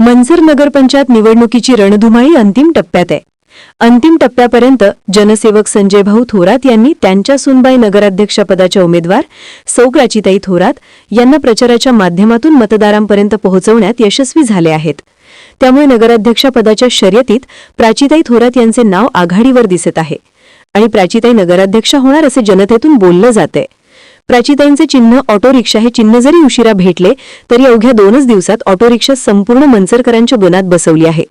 मनसर नगरपंचायत निवडणुकीची रणधुमाळी अंतिम टप्प्यात आहे. अंतिम टप्प्यापर्यंत जनसेवक संजय भाऊ थोरात यांनी त्यांच्या सुनबाई नगराध्यक्षपदाच्या उमेदवार सौ प्राचिताई थोरात यांना प्रचाराच्या माध्यमातून मतदारांपर्यंत पोहोचवण्यात यशस्वी झाले आहेत. त्यामुळे नगराध्यक्षपदाच्या शर्यतीत प्राचिताई थोरात यांचे नाव आघाडीवर दिसत आहे. आणि प्राचिताई नगराध्यक्ष होणार असे जनतेतून बोललं जाते प्राचीताईंचे चिन्ह ऑटो रिक्षा हे चिन्ह जरी उशिरा भेटले तरी अवघ्या दोनच दिवसात ऑटो रिक्षा संपूर्ण मनसरकरांच्या बोनात बसवली आहे.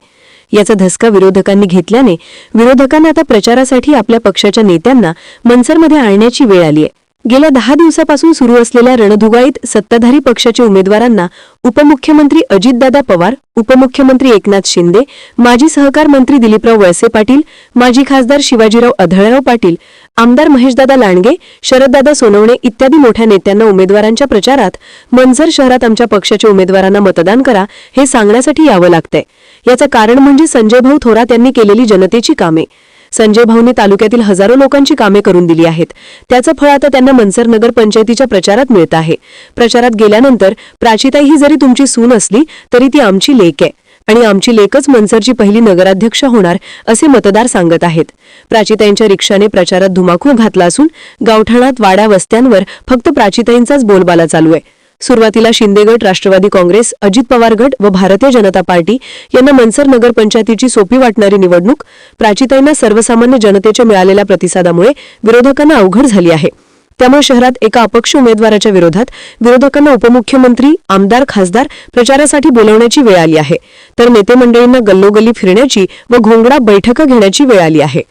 याचा धसका विरोधकांनी घेतल्याने विरोधकांना आता प्रचारासाठी आपल्या पक्षाच्या नेत्यांना मनसरमध्ये आणण्याची वेळ आली आहे. गेल्या दहा दिवसापासून सुरू असलेल्या रणधुगाईत सत्ताधारी पक्षाच्या उमेदवारांना उपमुख्यमंत्री अजितदादा पवार उपमुख्यमंत्री एकनाथ शिंदे माजी सहकार मंत्री दिलीपराव वळसे पाटील माजी खासदार शिवाजीराव अधळराव पाटील आमदार महेशदादा लांडगे शरददादा सोनवणे इत्यादी मोठ्या नेत्यांना उमेदवारांच्या प्रचारात मंझर शहरात आमच्या पक्षाच्या उमेदवारांना मतदान करा हे सांगण्यासाठी यावं लागतंय. याचं कारण म्हणजे संजय भाऊ थोरात यांनी केलेली जनतेची कामे. संजय भाऊंनी तालुक्यातील हजारो लोकांची कामे करून दिली आहेत. त्याचं फळ आता त्यांना मनसर नगर पंचायतीच्या प्रचारात मिळत आहे. प्रचारात गेल्यानंतर प्राचिताई ही जरी तुमची सून असली तरी ती आमची लेक आहे. आणि आमची लेकच मनसरची पहिली नगराध्यक्ष होणार असे मतदार सांगत आहेत. प्राचिताईंच्या रिक्षाने प्रचारात धुमाकूळ घातला असून गावठाणात वाड्या वस्त्यांवर फक्त प्राचिताईंचाच बोलबाला चालू आहे. सुरुवातीला शिंदेगड राष्ट्रवादी काँग्रेस अजित पवार गट व भारतीय जनता पार्टी यांना मनसर नगर पंचायतीची सोपी वाटणारी निवडणूक प्राचीताईंना सर्वसामान्य जनतेच्या मिळालेल्या प्रतिसादामुळे विरोधकांना अवघड झाली आहे. त्यामुळे शहरात एका अपक्ष उमेदवाराच्या विरोधात विरोधकांना उपमुख्यमंत्री आमदार खासदार प्रचारासाठी बोलवण्याची वेळ आली आहे. तर नेते मंडळींना गल्लोगल्ली फिरण्याची व घोंगडा बैठका घेण्याची वेळ आली आहे.